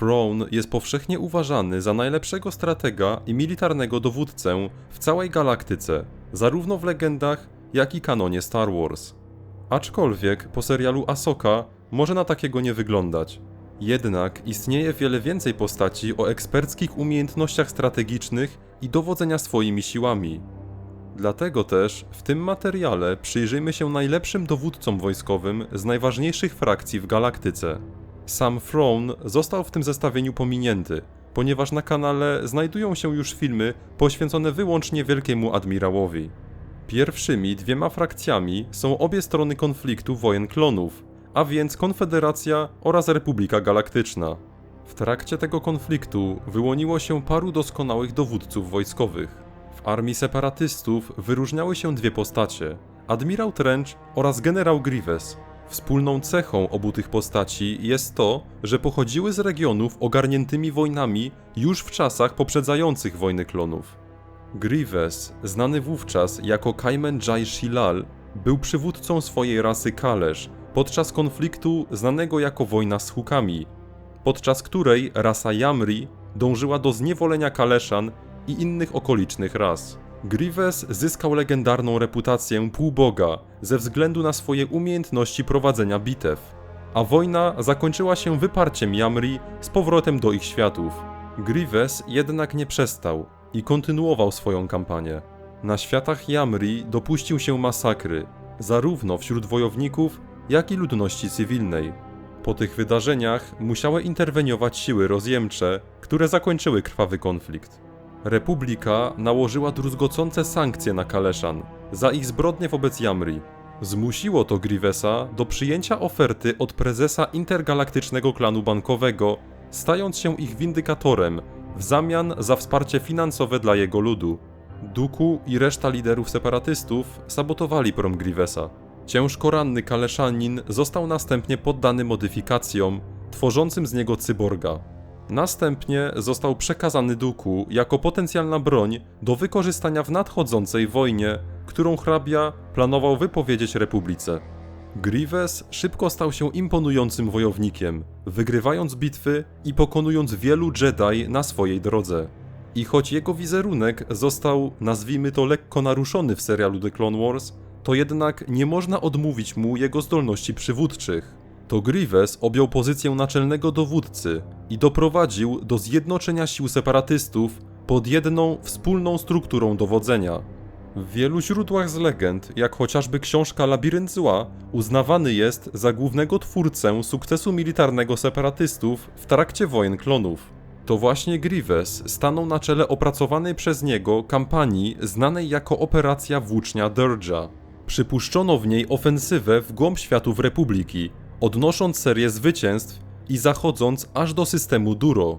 Throne jest powszechnie uważany za najlepszego stratega i militarnego dowódcę w całej galaktyce, zarówno w legendach, jak i kanonie Star Wars. Aczkolwiek po serialu Ahsoka może na takiego nie wyglądać. Jednak istnieje wiele więcej postaci o eksperckich umiejętnościach strategicznych i dowodzenia swoimi siłami. Dlatego też w tym materiale przyjrzyjmy się najlepszym dowódcom wojskowym z najważniejszych frakcji w galaktyce. Sam Throne został w tym zestawieniu pominięty, ponieważ na kanale znajdują się już filmy poświęcone wyłącznie Wielkiemu Admirałowi. Pierwszymi dwiema frakcjami są obie strony konfliktu wojen klonów, a więc Konfederacja oraz Republika Galaktyczna. W trakcie tego konfliktu wyłoniło się paru doskonałych dowódców wojskowych. W armii separatystów wyróżniały się dwie postacie: admirał Trench oraz generał Grievous. Wspólną cechą obu tych postaci jest to, że pochodziły z regionów ogarniętymi wojnami już w czasach poprzedzających wojny klonów. Grievous, znany wówczas jako Kaimen Jai Shilal, był przywódcą swojej rasy Kalesz podczas konfliktu znanego jako wojna z Hukami, podczas której rasa Yamri dążyła do zniewolenia Kaleszan i innych okolicznych ras. Grievous zyskał legendarną reputację półboga ze względu na swoje umiejętności prowadzenia bitew, a wojna zakończyła się wyparciem Yamri z powrotem do ich światów. Grievous jednak nie przestał i kontynuował swoją kampanię. Na światach Yamri dopuścił się masakry, zarówno wśród wojowników, jak i ludności cywilnej. Po tych wydarzeniach musiały interweniować siły rozjemcze, które zakończyły krwawy konflikt. Republika nałożyła druzgocące sankcje na Kaleszan za ich zbrodnie wobec Yamri. Zmusiło to Grievesa do przyjęcia oferty od prezesa intergalaktycznego klanu bankowego, stając się ich windykatorem w zamian za wsparcie finansowe dla jego ludu. Duku i reszta liderów separatystów sabotowali prom Grievesa. Ciężko ranny Kaleszanin został następnie poddany modyfikacjom, tworzącym z niego cyborga. Następnie został przekazany Duku jako potencjalna broń do wykorzystania w nadchodzącej wojnie, którą hrabia planował wypowiedzieć Republice. Grievous szybko stał się imponującym wojownikiem, wygrywając bitwy i pokonując wielu Jedi na swojej drodze. I choć jego wizerunek został, nazwijmy to, lekko naruszony w serialu The Clone Wars, to jednak nie można odmówić mu jego zdolności przywódczych. To Grievous objął pozycję naczelnego dowódcy i doprowadził do zjednoczenia sił separatystów pod jedną wspólną strukturą dowodzenia. W wielu źródłach z legend, jak chociażby książka Labirynt Zła, uznawany jest za głównego twórcę sukcesu militarnego separatystów w trakcie wojen klonów. To właśnie Grievous stanął na czele opracowanej przez niego kampanii znanej jako Operacja Włócznia Durja. Przypuszczono w niej ofensywę w głąb światów Republiki, odnosząc serię zwycięstw i zachodząc aż do systemu Duro.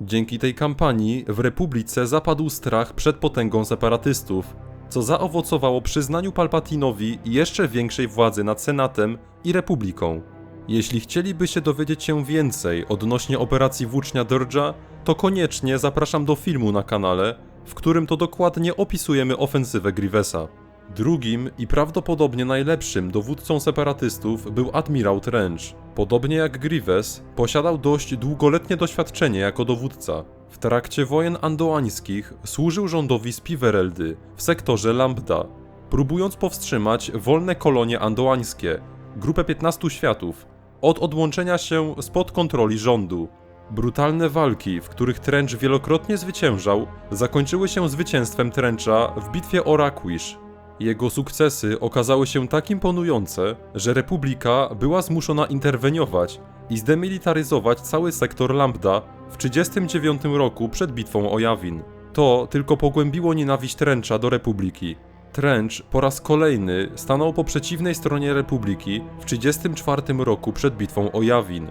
Dzięki tej kampanii w Republice zapadł strach przed potęgą separatystów, co zaowocowało przyznaniu Palpatinowi jeszcze większej władzy nad Senatem i Republiką. Jeśli chcieliby się dowiedzieć się więcej odnośnie operacji Włócznia Durja, to koniecznie zapraszam do filmu na kanale, w którym to dokładnie opisujemy ofensywę Grievesa. Drugim i prawdopodobnie najlepszym dowódcą separatystów był admirał Trench. Podobnie jak Grievous, posiadał dość długoletnie doświadczenie jako dowódca. W trakcie wojen andoańskich służył rządowi Spivereldy w sektorze Lambda, próbując powstrzymać wolne kolonie andoańskie, grupę 15 światów, od odłączenia się spod kontroli rządu. Brutalne walki, w których Trench wielokrotnie zwyciężał, zakończyły się zwycięstwem Trencha w bitwie o Rakwish. Jego sukcesy okazały się tak imponujące, że Republika była zmuszona interweniować i zdemilitaryzować cały sektor Lambda w 1939 roku przed bitwą o Yavin. To tylko pogłębiło nienawiść Trencha do Republiki. Trench po raz kolejny stanął po przeciwnej stronie Republiki w 1934 roku przed bitwą o Yavin,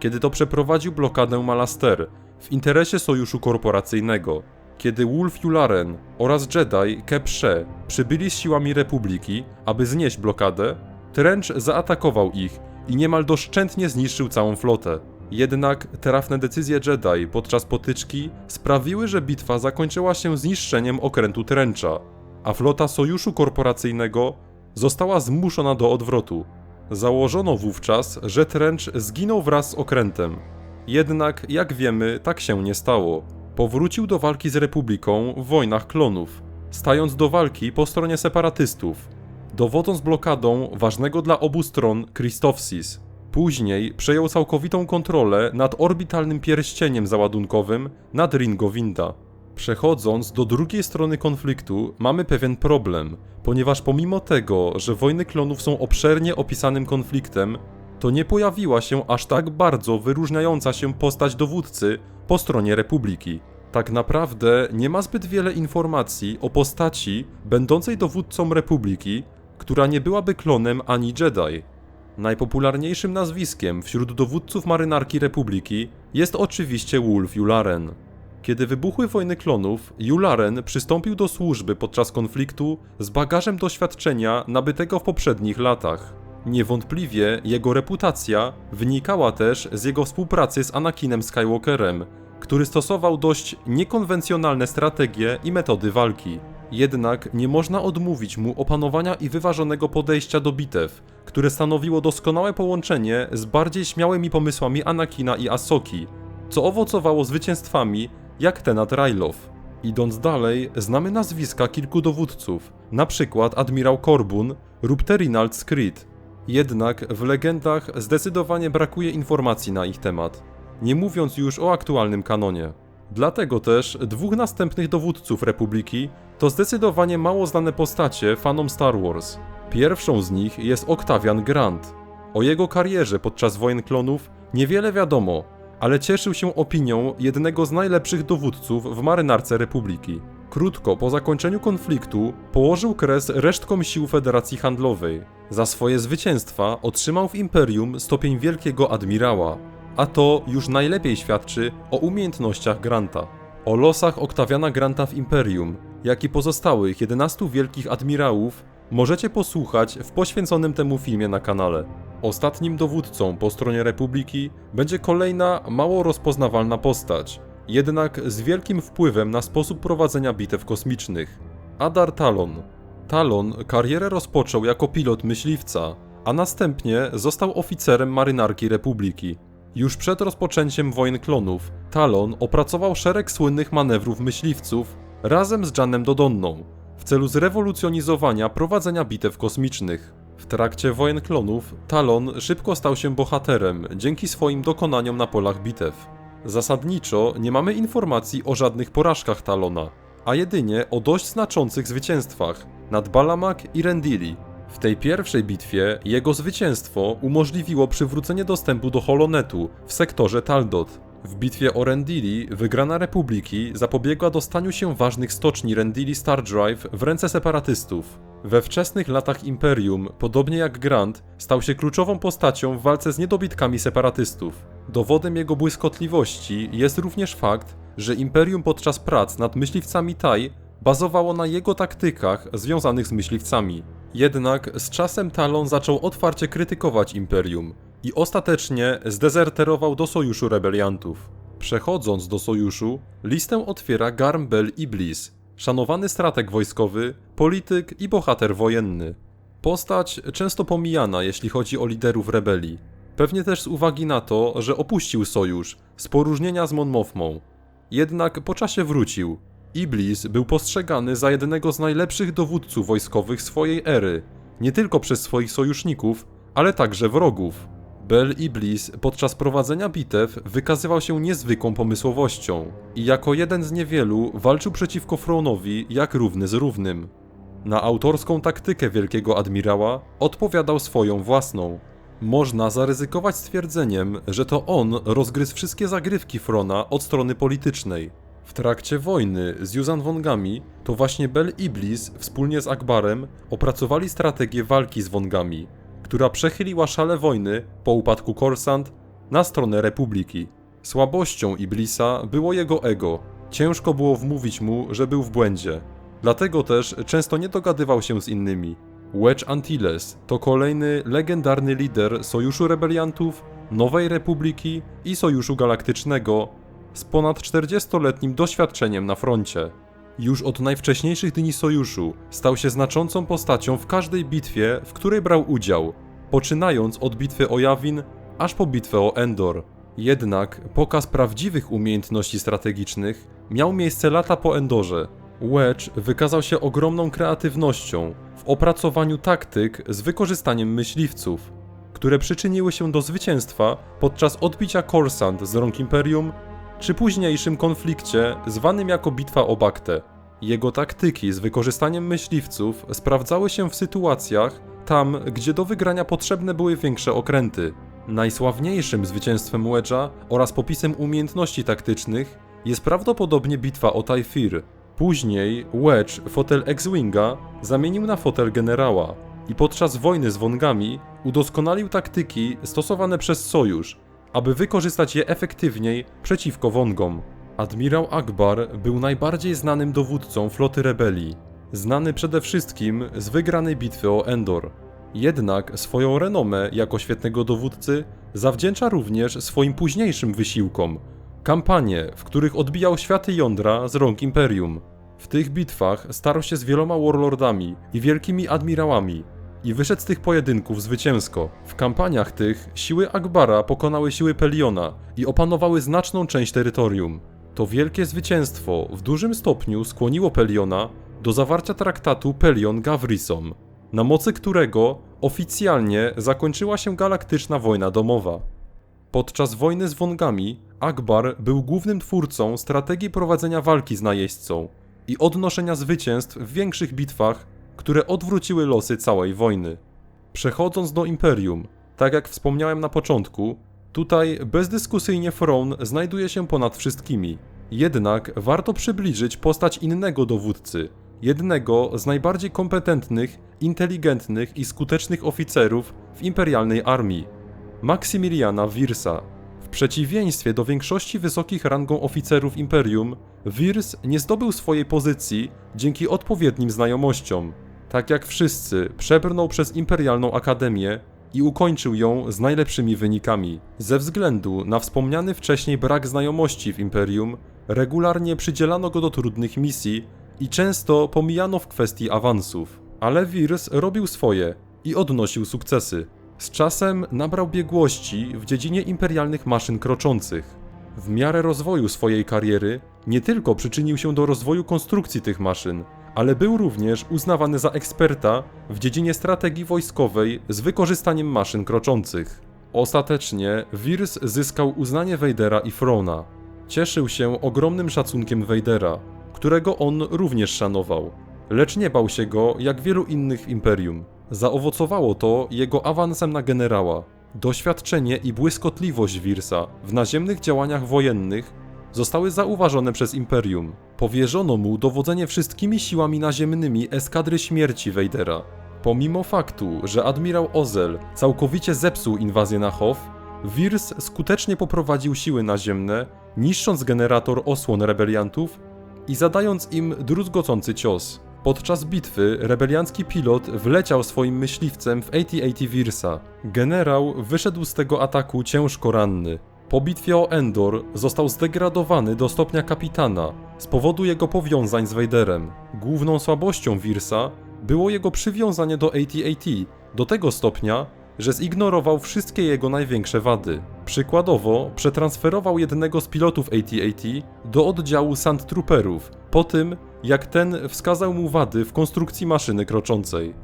kiedy to przeprowadził blokadę Malaster w interesie sojuszu korporacyjnego. Kiedy Wolf Yularen oraz Jedi Kepsze przybyli z siłami Republiki, aby znieść blokadę, Trench zaatakował ich i niemal doszczętnie zniszczył całą flotę. Jednak trafne decyzje Jedi podczas potyczki sprawiły, że bitwa zakończyła się zniszczeniem okrętu Trencha, a flota sojuszu korporacyjnego została zmuszona do odwrotu. Założono wówczas, że Trench zginął wraz z okrętem. Jednak, jak wiemy, tak się nie stało. Powrócił do walki z Republiką w wojnach klonów, stając do walki po stronie separatystów, dowodząc blokadą ważnego dla obu stron Christofsis. Później przejął całkowitą kontrolę nad orbitalnym pierścieniem załadunkowym nad Ringovinda. Przechodząc do drugiej strony konfliktu, mamy pewien problem, ponieważ pomimo tego, że wojny klonów są obszernie opisanym konfliktem, to nie pojawiła się aż tak bardzo wyróżniająca się postać dowódcy po stronie Republiki. Tak naprawdę nie ma zbyt wiele informacji o postaci będącej dowódcą Republiki, która nie byłaby klonem ani Jedi. Najpopularniejszym nazwiskiem wśród dowódców marynarki Republiki jest oczywiście Wolf Yularen. Kiedy wybuchły wojny klonów, Yularen przystąpił do służby podczas konfliktu z bagażem doświadczenia nabytego w poprzednich latach. Niewątpliwie jego reputacja wynikała też z jego współpracy z Anakinem Skywalkerem, który stosował dość niekonwencjonalne strategie i metody walki. Jednak nie można odmówić mu opanowania i wyważonego podejścia do bitew, które stanowiło doskonałe połączenie z bardziej śmiałymi pomysłami Anakina i Asoki, co owocowało zwycięstwami jak te nad Rylow. Idąc dalej, znamy nazwiska kilku dowódców, na przykład admirał Corbun lub Terinald Screed. Jednak w legendach zdecydowanie brakuje informacji na ich temat, nie mówiąc już o aktualnym kanonie. Dlatego też dwóch następnych dowódców Republiki to zdecydowanie mało znane postacie fanom Star Wars. Pierwszą z nich jest Octavian Grant. O jego karierze podczas wojen klonów niewiele wiadomo, ale cieszył się opinią jednego z najlepszych dowódców w marynarce Republiki. Krótko po zakończeniu konfliktu położył kres resztkom sił Federacji Handlowej. Za swoje zwycięstwa otrzymał w Imperium stopień wielkiego admirała, a to już najlepiej świadczy o umiejętnościach Granta. O losach Oktawiana Granta w Imperium, jak i pozostałych 11 wielkich admirałów możecie posłuchać w poświęconym temu filmie na kanale. Ostatnim dowódcą po stronie Republiki będzie kolejna mało rozpoznawalna postać, jednak z wielkim wpływem na sposób prowadzenia bitew kosmicznych. Adar Talon. Talon karierę rozpoczął jako pilot myśliwca, a następnie został oficerem marynarki Republiki. Już przed rozpoczęciem wojen klonów, Talon opracował szereg słynnych manewrów myśliwców razem z Janem Dodonną w celu zrewolucjonizowania prowadzenia bitew kosmicznych. W trakcie wojen klonów Talon szybko stał się bohaterem dzięki swoim dokonaniom na polach bitew. Zasadniczo nie mamy informacji o żadnych porażkach Talona, a jedynie o dość znaczących zwycięstwach nad Balamak i Rendili. W tej pierwszej bitwie jego zwycięstwo umożliwiło przywrócenie dostępu do Holonetu w sektorze Taldot. W bitwie o Rendili wygrana Republiki zapobiegła dostaniu się ważnych stoczni Rendili Star Drive w ręce separatystów. We wczesnych latach Imperium, podobnie jak Grant, stał się kluczową postacią w walce z niedobitkami separatystów. Dowodem jego błyskotliwości jest również fakt, że Imperium podczas prac nad myśliwcami Tai bazowało na jego taktykach związanych z myśliwcami. Jednak z czasem Talon zaczął otwarcie krytykować Imperium i ostatecznie zdezerterował do sojuszu rebeliantów. Przechodząc do sojuszu, listę otwiera Garm Bel Iblis, szanowany strateg wojskowy, polityk i bohater wojenny. Postać często pomijana, jeśli chodzi o liderów rebelii. Pewnie też z uwagi na to, że opuścił sojusz z poróżnienia z Mon Mothmą. Jednak po czasie wrócił. Iblis był postrzegany za jednego z najlepszych dowódców wojskowych swojej ery, nie tylko przez swoich sojuszników, ale także wrogów. Bel Iblis podczas prowadzenia bitew wykazywał się niezwykłą pomysłowością i jako jeden z niewielu walczył przeciwko Fronowi jak równy z równym. Na autorską taktykę wielkiego admirała odpowiadał swoją własną. Można zaryzykować stwierdzeniem, że to on rozgryzł wszystkie zagrywki Frona od strony politycznej. W trakcie wojny z Yuzan Wongami to właśnie Bel Iblis wspólnie z Akbarem opracowali strategię walki z Wongami, która przechyliła szale wojny po upadku Korsant na stronę Republiki. Słabością Iblisa było jego ego. Ciężko było wmówić mu, że był w błędzie. Dlatego też często nie dogadywał się z innymi. Wedge Antilles to kolejny legendarny lider Sojuszu Rebeliantów, Nowej Republiki i Sojuszu Galaktycznego z ponad 40-letnim doświadczeniem na froncie. Już od najwcześniejszych dni sojuszu stał się znaczącą postacią w każdej bitwie, w której brał udział, poczynając od bitwy o Yavin aż po bitwę o Endor. Jednak pokaz prawdziwych umiejętności strategicznych miał miejsce lata po Endorze. Wedge wykazał się ogromną kreatywnością w opracowaniu taktyk z wykorzystaniem myśliwców, które przyczyniły się do zwycięstwa podczas odbicia Korsant z rąk Imperium czy późniejszym konflikcie zwanym jako Bitwa o Baktę. Jego taktyki z wykorzystaniem myśliwców sprawdzały się w sytuacjach tam, gdzie do wygrania potrzebne były większe okręty. Najsławniejszym zwycięstwem Wedge'a oraz popisem umiejętności taktycznych jest prawdopodobnie bitwa o Taifir. Później Wedge fotel X-Winga zamienił na fotel generała i podczas wojny z Wongami udoskonalił taktyki stosowane przez Sojusz, aby wykorzystać je efektywniej przeciwko Wongom. Admirał Akbar był najbardziej znanym dowódcą floty rebelii, znany przede wszystkim z wygranej bitwy o Endor. Jednak swoją renomę jako świetnego dowódcy zawdzięcza również swoim późniejszym wysiłkom, kampanie, w których odbijał światy jądra z rąk Imperium. W tych bitwach starł się z wieloma warlordami i wielkimi admirałami i wyszedł z tych pojedynków zwycięsko. W kampaniach tych siły Akbara pokonały siły Peliona i opanowały znaczną część terytorium. To wielkie zwycięstwo w dużym stopniu skłoniło Peliona do zawarcia traktatu Pelion-Gavrisom, na mocy którego oficjalnie zakończyła się galaktyczna wojna domowa. Podczas wojny z Wongami Akbar był głównym twórcą strategii prowadzenia walki z najeźdźcą i odnoszenia zwycięstw w większych bitwach, które odwróciły losy całej wojny. Przechodząc do Imperium, tak jak wspomniałem na początku, tutaj bezdyskusyjnie Throne znajduje się ponad wszystkimi. Jednak warto przybliżyć postać innego dowódcy, jednego z najbardziej kompetentnych, inteligentnych i skutecznych oficerów w imperialnej armii Maksymiliana Wirsa. W przeciwieństwie do większości wysokich rangą oficerów Imperium, Wirs nie zdobył swojej pozycji dzięki odpowiednim znajomościom. Tak jak wszyscy, przebrnął przez Imperialną Akademię i ukończył ją z najlepszymi wynikami. Ze względu na wspomniany wcześniej brak znajomości w Imperium, regularnie przydzielano go do trudnych misji i często pomijano w kwestii awansów. Ale Wirs robił swoje i odnosił sukcesy. Z czasem nabrał biegłości w dziedzinie imperialnych maszyn kroczących. W miarę rozwoju swojej kariery nie tylko przyczynił się do rozwoju konstrukcji tych maszyn, ale był również uznawany za eksperta w dziedzinie strategii wojskowej z wykorzystaniem maszyn kroczących. Ostatecznie Wirs zyskał uznanie Vadera i Frona. Cieszył się ogromnym szacunkiem Vadera, którego on również szanował, lecz nie bał się go jak wielu innych w Imperium. Zaowocowało to jego awansem na generała. Doświadczenie i błyskotliwość Wirsa w naziemnych działaniach wojennych zostały zauważone przez Imperium. Powierzono mu dowodzenie wszystkimi siłami naziemnymi eskadry śmierci Vadera. Pomimo faktu, że admirał Ozel całkowicie zepsuł inwazję na Hoth, Wirs skutecznie poprowadził siły naziemne, niszcząc generator osłon rebeliantów i zadając im druzgocący cios. Podczas bitwy rebeliancki pilot wleciał swoim myśliwcem w AT-AT Wirsa. Generał wyszedł z tego ataku ciężko ranny. Po bitwie o Endor został zdegradowany do stopnia kapitana z powodu jego powiązań z Vaderem. Główną słabością Wirsa było jego przywiązanie do AT-AT do tego stopnia, że zignorował wszystkie jego największe wady. Przykładowo, przetransferował jednego z pilotów AT-AT do oddziału Sand Trooperów, po tym jak ten wskazał mu wady w konstrukcji maszyny kroczącej.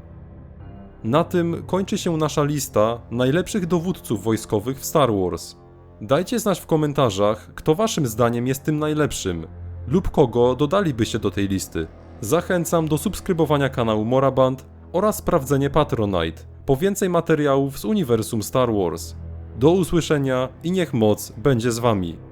Na tym kończy się nasza lista najlepszych dowódców wojskowych w Star Wars. Dajcie znać w komentarzach, kto waszym zdaniem jest tym najlepszym lub kogo dodalibyście do tej listy. Zachęcam do subskrybowania kanału Moraband oraz sprawdzenie Patronite po więcej materiałów z uniwersum Star Wars. Do usłyszenia i niech moc będzie z wami.